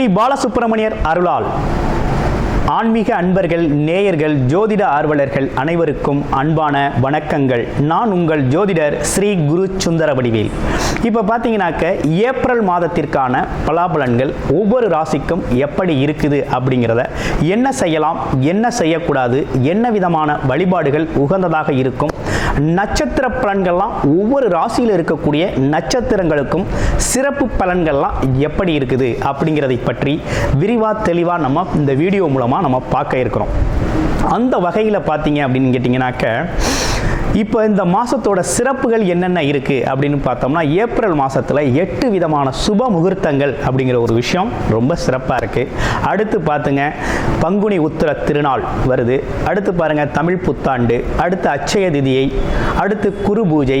ஸ்ரீ பாலசுப்பிரமணியர் அருளால். ஆன்மீக அன்பர்கள் நேயர்கள் ஜோதிட ஆர்வலர்கள் அனைவருக்கும் அன்பான வணக்கங்கள். நான் உங்கள் ஜோதிடர் ஸ்ரீ குரு சுந்தர வடிவேல் இப்போ பார்த்தீங்கன்னாக்க ஏப்ரல் மாதத்திற்கான பலாபலன்கள் ஒவ்வொரு ராசிக்கும் எப்படி இருக்குது அப்படிங்கிறத என்ன செய்யலாம் என்ன செய்யக்கூடாது என்ன விதமான வழிபாடுகள் உகந்ததாக இருக்கும் நட்சத்திர பலன்கள்லாம் ஒவ்வொரு ராசியில் இருக்கக்கூடிய நட்சத்திரங்களுக்கும் சிறப்பு பலன்கள்லாம் எப்படி இருக்குது அப்படிங்கிறதை பற்றி விரிவாக தெளிவாக நம்ம இந்த வீடியோ மூலமாக நம்ம பார்க்க இருக்கிறோம். அந்த வகையில் பார்த்தீங்க அப்படின்னு கேட்டிங்கனாக்க இப்போ இந்த மாதத்தோட சிறப்புகள் என்னென்ன இருக்குது அப்படின்னு பார்த்தோம்னா ஏப்ரல் மாதத்தில் எட்டு விதமான சுப முகூர்த்தங்கள் அப்படிங்கிற ஒரு விஷயம் ரொம்ப சிறப்பாக இருக்குது அடுத்து பார்த்துங்க பங்குனி உத்திர திருநாள் வருது. அடுத்து பாருங்கள் தமிழ் புத்தாண்டு அடுத்து அட்சய திதியை அடுத்து குரு பூஜை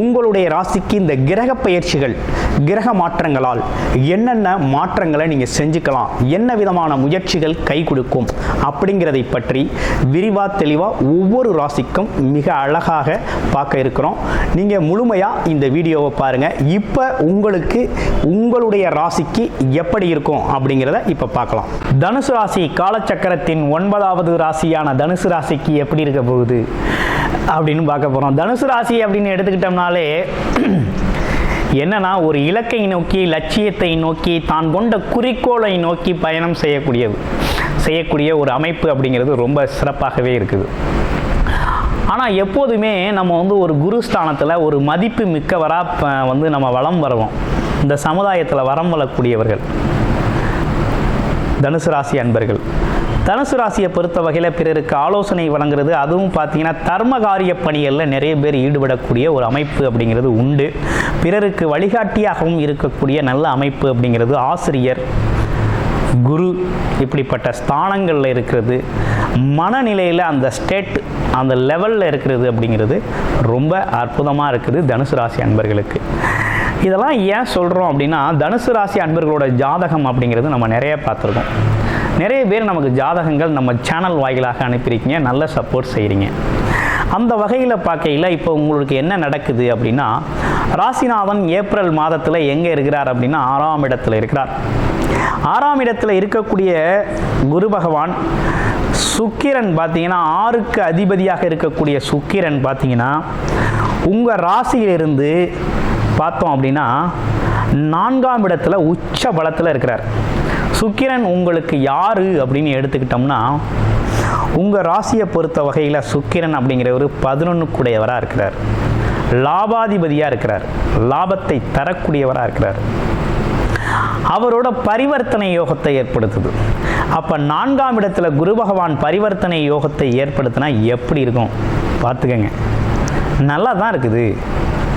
உங்களுடைய ராசிக்கு இந்த கிரக பயிற்சிகள் கிரக மாற்றங்களால் என்னென்ன மாற்றங்களை நீங்கள் செஞ்சுக்கலாம் என்ன விதமான முயற்சிகள் கை கொடுக்கும் அப்படிங்கிறதை பற்றி விரிவாக தெளிவாக ஒவ்வொரு ராசிக்கும் மிக அழகாக பார்க்க இருக்கிறோம். நீங்கள் முழுமையாக இந்த வீடியோவை பாருங்கள் இப்போ உங்களுக்கு உங்களுடைய ராசிக்கு எப்படி இருக்கும் அப்படிங்கிறத இப்போ பார்க்கலாம். தனுசு ராசி காலச்சக்கரத்தின் ஒன்பதாவது ராசியான தனுசு ராசிக்கு எப்படி இருக்க போகுது? அப்படின்னு பார்க்க போகிறோம் தனுசு ராசி அப்படின்னு எடுத்துக்கிட்டோம்னாலே என்னன்னா ஒரு இலக்கை நோக்கி லட்சியத்தை நோக்கி தான் கொண்ட குறிக்கோளை நோக்கி பயணம் செய்யக்கூடியது. செய்யக்கூடிய ஒரு அமைப்பு அப்படிங்கிறது ரொம்ப சிறப்பாகவே இருக்குது. ஆனால் எப்போதுமே நம்ம வந்து ஒரு குருஸ்தானத்தில் ஒரு மதிப்பு மிக்கவராக வந்து நம்ம வளம் வருவோம். இந்த சமுதாயத்தில் வரம் வரக்கூடியவர்கள் தனுசு ராசி அன்பர்கள். தனுசு ராசியை பொறுத்த வகையில் பிறருக்கு ஆலோசனை வழங்குறது அதுவும் பார்த்தீங்கன்னா தர்ம காரிய பணிகளில் நிறைய பேர் ஈடுபடக்கூடிய ஒரு அமைப்பு அப்படிங்கிறது உண்டு. பிறருக்கு வழிகாட்டியாகவும் இருக்கக்கூடிய நல்ல அமைப்பு அப்படிங்கிறது ஆசிரியர் குரு இப்படிப்பட்ட ஸ்தானங்களில் இருக்கிறது. மனநிலையில் அந்த ஸ்டேட் அந்த லெவலில் இருக்கிறது அப்படிங்கிறது ரொம்ப அற்புதமாக இருக்குது தனுசு ராசி அன்பர்களுக்கு. இதெல்லாம் ஏன் சொல்கிறோம் அப்படின்னா தனுசு ராசி அன்பர்களோட ஜாதகம் அப்படிங்கிறது நம்ம நிறைய பார்த்துருக்கோம். நிறைய பேர் நமக்கு ஜாதகங்கள் நம்ம சேனல் வாயிலாக அனுப்பியிருக்கீங்க நல்ல சப்போர்ட் செய்கிறீங்க அந்த வகையில் பார்க்கையில் இப்போ உங்களுக்கு என்ன நடக்குது அப்படின்னா ராசிநாதன் ஏப்ரல் மாதத்தில் எங்கே இருக்கிறார் அப்படின்னா ஆறாம் இடத்துல இருக்கிறார். ஆறாம் இடத்துல இருக்கக்கூடிய குரு பகவான் சுக்கிரன் பார்த்தீங்கன்னா ஆறுக்கு அதிபதியாக இருக்கக்கூடிய சுக்கிரன் பார்த்தீங்கன்னா உங்கள் ராசியிலிருந்து பார்த்தோம் அப்படின்னா நான்காம் இடத்துல உச்ச பலத்தில் இருக்கிறார். சுக்கிரன் உங்களுக்கு யாரு அப்படின்னு எடுத்துக்கிட்டோம்னா உங்கள் ராசியை பொறுத்த வகையில் சுக்கிரன் அப்படிங்கிறவர் பதினொன்றுக்குடையவராக இருக்கிறார். லாபாதிபதியாக இருக்கிறார். லாபத்தை தரக்கூடியவராக இருக்கிறார். அவரோட பரிவர்த்தனை யோகத்தை ஏற்படுத்துது. அப்போ நான்காம் இடத்துல குரு பகவான் பரிவர்த்தனை யோகத்தை ஏற்படுத்தினா எப்படி இருக்கும்? பார்த்துக்கங்க. நல்லா தான் இருக்குது.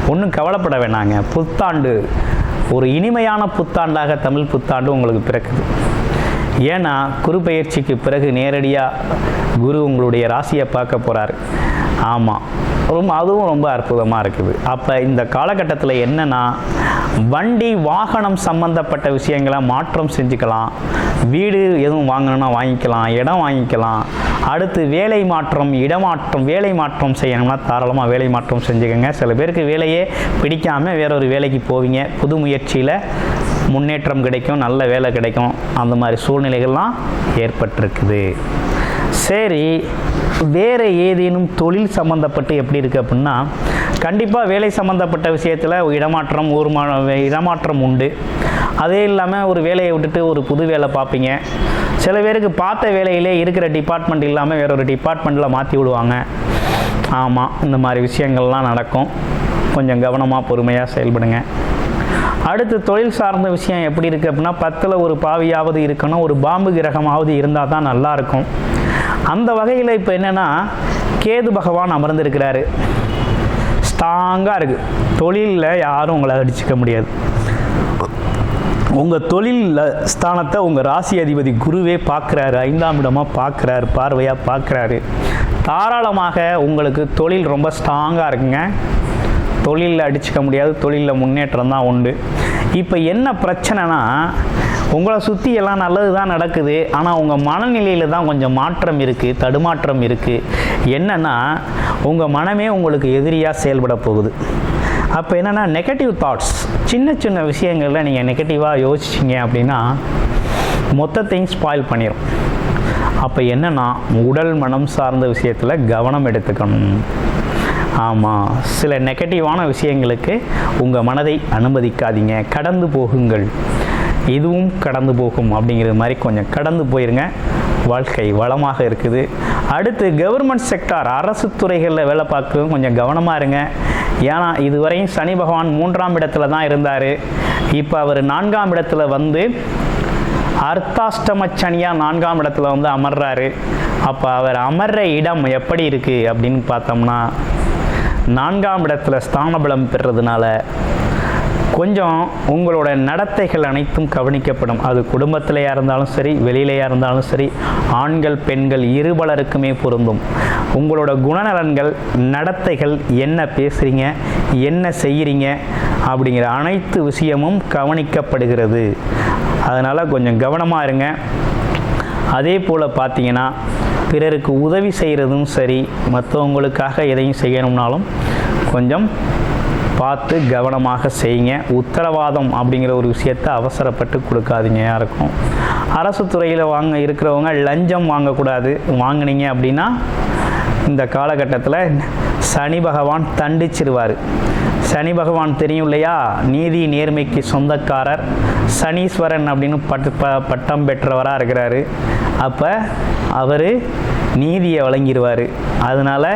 ஒன்றும் கவலைப்பட வேணாங்க. புத்தாண்டு ஒரு இனிமையான புத்தாண்டாக தமிழ் புத்தாண்டு உங்களுக்கு பிறக்குது. ஏன்னா குரு பயிற்சிக்கு பிறகு நேரடியாக குரு உங்களுடைய ராசியை பார்க்க போகிறாரு ஆமாம் ரொம்ப அதுவும் ரொம்ப அற்புதமாக இருக்குது. அப்போ இந்த காலகட்டத்தில் என்னென்னா வண்டி வாகனம் சம்மந்தப்பட்ட விஷயங்களை மாற்றம் செஞ்சுக்கலாம். வீடு எதுவும் வாங்கணும்னா வாங்கிக்கலாம் இடம் வாங்கிக்கலாம். அடுத்து வேலை மாற்றம் இடமாற்றம் வேலை மாற்றம் செய்யணும்னா தாராளமாக வேலை மாற்றம் செஞ்சுக்கோங்க. சில பேருக்கு வேலையே பிடிக்காமல் வேறொரு வேலைக்கு போவீங்க. புது முயற்சியில் முன்னேற்றம் கிடைக்கும் நல்ல வேலை கிடைக்கும். அந்த மாதிரி சூழ்நிலைகள்லாம் ஏற்பட்டிருக்குது. சரி வேறு ஏதேனும் தொழில் சம்மந்தப்பட்டு எப்படி இருக்குது அப்படின்னா கண்டிப்பாக வேலை சம்மந்தப்பட்ட விஷயத்தில் இடமாற்றம் ஒரு மா இடமாற்றம் உண்டு. அதே இல்லாமல் ஒரு வேலையை விட்டுட்டு ஒரு புது வேலை பார்ப்பீங்க. சில பேருக்கு பார்த்த வேலையிலே இருக்கிற டிபார்ட்மெண்ட் இல்லாமல் வேற ஒரு டிபார்ட்மெண்ட்டில் மாற்றி விடுவாங்க. ஆமாம் இந்த மாதிரி விஷயங்கள்லாம் நடக்கும். கொஞ்சம் கவனமாக பொறுமையாக செயல்படுங்க. அடுத்து தொழில் சார்ந்த விஷயம் எப்படி இருக்குது அப்படின்னா பத்தில் ஒரு பாவியாவது இருக்கணும் ஒரு பாம்பு கிரகமாவது இருந்தால் தான் நல்லாயிருக்கும் அந்த வகையில் இப்போ என்னென்னா கேது பகவான் அமர்ந்திருக்கிறாரு. ஸ்ட்ராங்காக இருக்குது தொழிலில் யாரும் உங்களை அடிச்சுக்க முடியாது. உங்கள் தொழில் ஸ்தானத்தை உங்கள் ராசி அதிபதி குருவே பார்க்குறாரு ஐந்தாம் இடமாக பார்க்குறாரு பார்வையாக பார்க்குறாரு தாராளமாக உங்களுக்கு தொழில் ரொம்ப ஸ்ட்ராங்காக இருக்குங்க. தொழிலில் அடிச்சுக்க முடியாது. தொழிலில் முன்னேற்றம் தான் உண்டு. இப்போ என்ன பிரச்சனைனா உங்களை சுற்றி எல்லாம் நல்லது தான் நடக்குது. ஆனால் உங்கள் மனநிலையில் தான் கொஞ்சம் மாற்றம் இருக்குது தடுமாற்றம் இருக்குது என்னென்னா உங்கள் மனமே உங்களுக்கு எதிரியாக செயல்பட போகுது. அப்போ என்னென்னா நெகட்டிவ் தாட்ஸ் சின்ன சின்ன விஷயங்களில் நீங்கள் நெகட்டிவாக யோசிச்சிங்க அப்படின்னா மொத்தத்தையும் ஸ்பாயில் பண்ணிடும் அப்போ என்னென்னா உடல் மனம் சார்ந்த விஷயத்தில் கவனம் எடுத்துக்கணும். ஆமாம் சில நெகட்டிவான விஷயங்களுக்கு உங்கள் மனதை அனுமதிக்காதீங்க கடந்து போகுங்கள். இதுவும் கடந்து போகும் அப்படிங்கிறது மாதிரி கொஞ்சம் கடந்து போயிருங்க. வாழ்க்கை வளமாக இருக்குது. அடுத்து கவர்மெண்ட் செக்டார் அரசு துறைகளில் வேலை பார்க்கவும் கொஞ்சம் கவனமாக இருங்க. ஏன்னா இதுவரையும் சனி பகவான் மூன்றாம் இடத்துல தான் இருந்தார். இப்போ அவர் நான்காம் இடத்துல வந்து அர்த்தாஷ்டம சனியாக நான்காம் இடத்துல வந்து அமர்றாரு. அப்போ அவர் அமர்ற இடம் எப்படி இருக்குது அப்படின்னு பார்த்தோம்னா நான்காம் இடத்துல ஸ்தானபலம் பெறதுனால கொஞ்சம் உங்களோட நடத்தைகள் அனைத்தும் கவனிக்கப்படும். அது குடும்பத்திலையாக இருந்தாலும் சரி வெளியிலையாக இருந்தாலும் சரி ஆண்கள் பெண்கள் இருபலருக்குமே பொருந்தும். உங்களோட குணநலன்கள் நடத்தைகள் என்ன பேசுகிறீங்க என்ன செய்கிறீங்க அப்படிங்கிற அனைத்து விஷயமும் கவனிக்கப்படுகிறது. அதனால் கொஞ்சம் கவனமாக இருங்க. அதே போல் பார்த்தீங்கன்னா பிறருக்கு உதவி செய்கிறதும் சரி மற்றவங்களுக்காக எதையும் செய்யணும்னாலும் கொஞ்சம் பார்த்து கவனமாக செய்யுங்க. உத்தரவாதம் அப்படிங்கிற ஒரு விஷயத்தை அவசரப்பட்டு கொடுக்காதீங்க யாருக்கும். அரசு துறையில் வாங்க இருக்கிறவங்க லஞ்சம் வாங்கக்கூடாது. வாங்கினீங்க அப்படின்னா இந்த காலகட்டத்தில் சனி பகவான் தண்டிச்சிருவார். சனி பகவான் தெரியும் இல்லையா? நீதி நேர்மைக்கு சொந்தக்காரர். சனீஸ்வரன் அப்படின்னு பட்டு ப பட்டம் பெற்றவராக இருக்கிறாரு. அப்போ அவர் நீதியை வழங்கிடுவார் அதனால்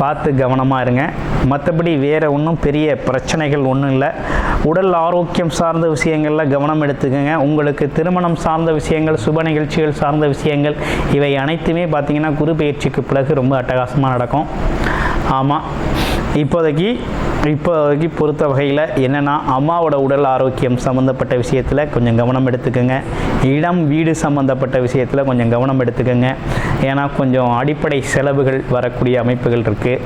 பார்த்து கவனமாக இருங்க. மற்றபடி வேறு ஒன்றும் பெரிய பிரச்சனைகள் ஒன்றும் இல்லை. உடல் ஆரோக்கியம் சார்ந்த விஷயங்களில் கவனம் எடுத்துக்கோங்க. உங்களுக்கு திருமணம் சார்ந்த விஷயங்கள் சுப நிகழ்ச்சிகள் சார்ந்த விஷயங்கள் இவை அனைத்துமே பார்த்திங்கன்னா குரு பயிற்சிக்கு பிறகு ரொம்ப அட்டகாசமாக நடக்கும். ஆமாம் இப்போதைக்கு இப்போதைக்கு பொறுத்த வகையில் என்னென்னா அம்மாவோட உடல் ஆரோக்கியம் சம்மந்தப்பட்ட விஷயத்தில் கொஞ்சம் கவனம் எடுத்துக்கோங்க. இடம் வீடு சம்மந்தப்பட்ட விஷயத்தில் கொஞ்சம் கவனம் எடுத்துக்கோங்க. ஏன்னா கொஞ்சம் அடிப்படை செலவுகள் வரக்கூடிய அமைப்புகள் இருக்குது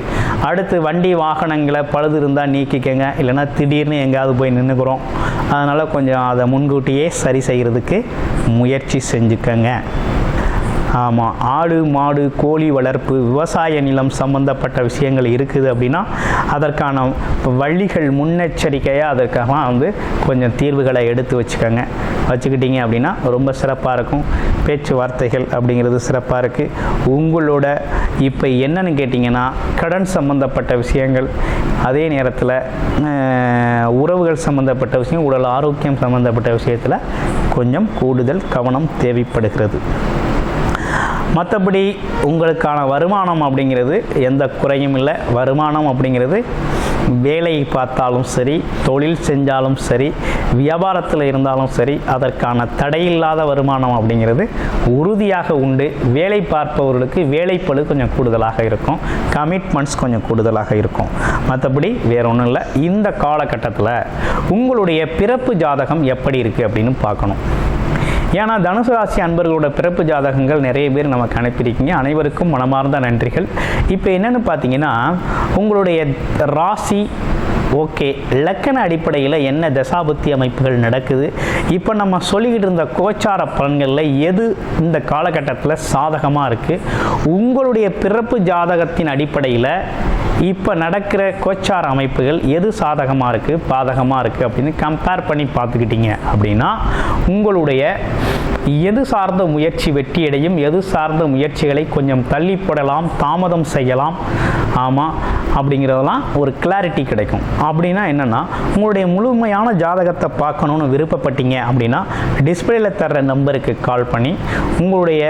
அடுத்து வண்டி வாகனங்களை பழுது இருந்தால் நீக்கிக்கோங்க. இல்லைன்னா திடீர்னு எங்கேயாவது போய் நின்றுக்கிறோம் அதனால் கொஞ்சம் அதை முன்கூட்டியே சரி செய்கிறதுக்கு முயற்சி செஞ்சுக்கோங்க. ஆமாம் ஆடு மாடு கோழி வளர்ப்பு விவசாய நிலம் சம்பந்தப்பட்ட விஷயங்கள் இருக்குது அப்படின்னா அதற்கான வழிகள் முன்னெச்சரிக்கையாக அதற்காக வந்து கொஞ்சம் தீர்வுகளை எடுத்து வச்சுக்கோங்க. வச்சுக்கிட்டீங்க அப்படின்னா ரொம்ப சிறப்பாக இருக்கும். பேச்சுவார்த்தைகள் அப்படிங்கிறது சிறப்பாக இருக்குது உங்களோட இப்போ என்னன்னு கேட்டிங்கன்னா கடன் சம்மந்தப்பட்ட விஷயங்கள் அதே நேரத்தில் உறவுகள் சம்மந்தப்பட்ட விஷயம் உடல் ஆரோக்கியம் சம்மந்தப்பட்ட விஷயத்தில் கொஞ்சம் கூடுதல் கவனம் தேவைப்படுகிறது. மற்றபடி உங்களுக்கான வருமானம் அப்படிங்கிறது எந்த குறையும் இல்லை. வருமானம் அப்படிங்கிறது வேலை பார்த்தாலும் சரி தொழில் செஞ்சாலும் சரி வியாபாரத்தில் இருந்தாலும் சரி அதற்கான தடையில்லாத வருமானம் அப்படிங்கிறது உறுதியாக உண்டு. வேலை பார்ப்பவர்களுக்கு வேலைப்பழு கொஞ்சம் கூடுதலாக இருக்கும். கமிட்மெண்ட்ஸ் கொஞ்சம் கூடுதலாக இருக்கும். மற்றபடி வேற ஒன்றும் இல்லை. இந்த காலகட்டத்தில் உங்களுடைய பிறப்பு ஜாதகம் எப்படி இருக்குது அப்படின்னு பார்க்கணும். ஏன்னா தனுசு ராசி அன்பர்களோட பிறப்பு ஜாதகங்கள் நிறைய பேர் நமக்கு அனுப்பியிருக்கீங்க. அனைவருக்கும் மனமார்ந்த நன்றிகள். இப்போ என்னென்னு பார்த்தீங்கன்னா உங்களுடைய ராசி ஓகே லக்கண அடிப்படையில் என்ன தசாபுத்தி அமைப்புகள் நடக்குது? இப்போ நம்ம சொல்லிக்கிட்டு இருந்த கோச்சார பலன்களில் எது இந்த காலகட்டத்தில் சாதகமாக இருக்குது உங்களுடைய பிறப்பு ஜாதகத்தின் அடிப்படையில் இப்போ நடக்கிற கோச்சார அமைப்புகள் எது சாதகமாக இருக்குது பாதகமாக இருக்குது அப்படின்னு கம்பேர் பண்ணி பார்த்துக்கிட்டீங்க அப்படின்னா உங்களுடைய எது சார்ந்த முயற்சி வெற்றியடையும் எது சார்ந்த முயற்சிகளை கொஞ்சம் தள்ளி போடலாம் தாமதம் செய்யலாம். ஆமாம் அப்படிங்கிறதெல்லாம் ஒரு கிளாரிட்டி கிடைக்கும். அப்படின்னா என்னென்னா உங்களுடைய முழுமையான ஜாதகத்தை பார்க்கணுன்னு விருப்பப்பட்டீங்க அப்படின்னா டிஸ்பிளேல தர்ற நம்பருக்கு கால் பண்ணி உங்களுடைய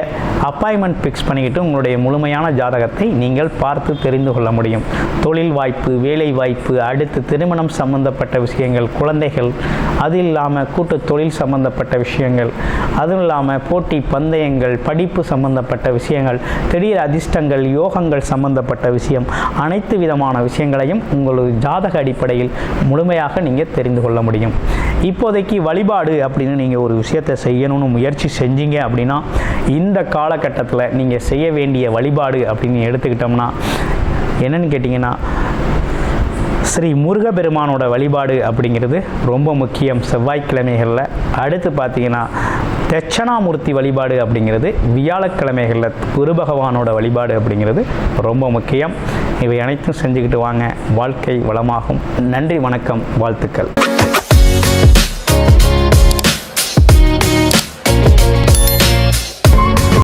அப்பாயின்மெண்ட் ஃபிக்ஸ் பண்ணிக்கிட்டு உங்களுடைய முழுமையான ஜாதகத்தை நீங்கள் பார்த்து தெரிந்து கொள்ள முடியும். தொழில் வாய்ப்பு வேலை வாய்ப்பு அடுத்து திருமணம் சம்பந்தப்பட்ட விஷயங்கள் குழந்தைகள் அது இல்லாமல் கூட்டு தொழில் சம்பந்தப்பட்ட விஷயங்கள் அதுவும் இல்லாமல் போட்டி பந்தயங்கள் படிப்பு சம்பந்தப்பட்ட விஷயங்கள் திடீர் அதிர்ஷ்டங்கள் யோகங்கள் சம்பந்தப்பட்ட விஷயம் அனைத்து விதமான விஷயங்களையும் உங்களது ஜாதக அடிப்படையில் முழுமையாக நீங்கள் தெரிந்து கொள்ள முடியும். இப்போதைக்கு வழிபாடு அப்படின்னு நீங்கள் ஒரு விஷயத்தை செய்யணும்னு முயற்சி செஞ்சீங்க அப்படின்னா இந்த காலகட்டத்தில் நீங்கள் செய்ய வேண்டிய வழிபாடு அப்படின்னு எடுத்துக்கிட்டோம்னா என்னன்னு கேட்டிங்கன்னா ஸ்ரீ முருகப்பெருமானோட வழிபாடு அப்படிங்கிறது ரொம்ப முக்கியம். செவ்வாய்க்கிழமைகளில் அடுத்து பார்த்தீங்கன்னா தட்சணாமூர்த்தி வழிபாடு அப்படிங்கிறது வியாழக்கிழமைகளில் குரு பகவானோட வழிபாடு அப்படிங்கிறது ரொம்ப முக்கியம். இவை அனைத்தும் செஞ்சுக்கிட்டு வாங்க. வாழ்க்கை வளமாகும். நன்றி வணக்கம் வாழ்த்துக்கள்.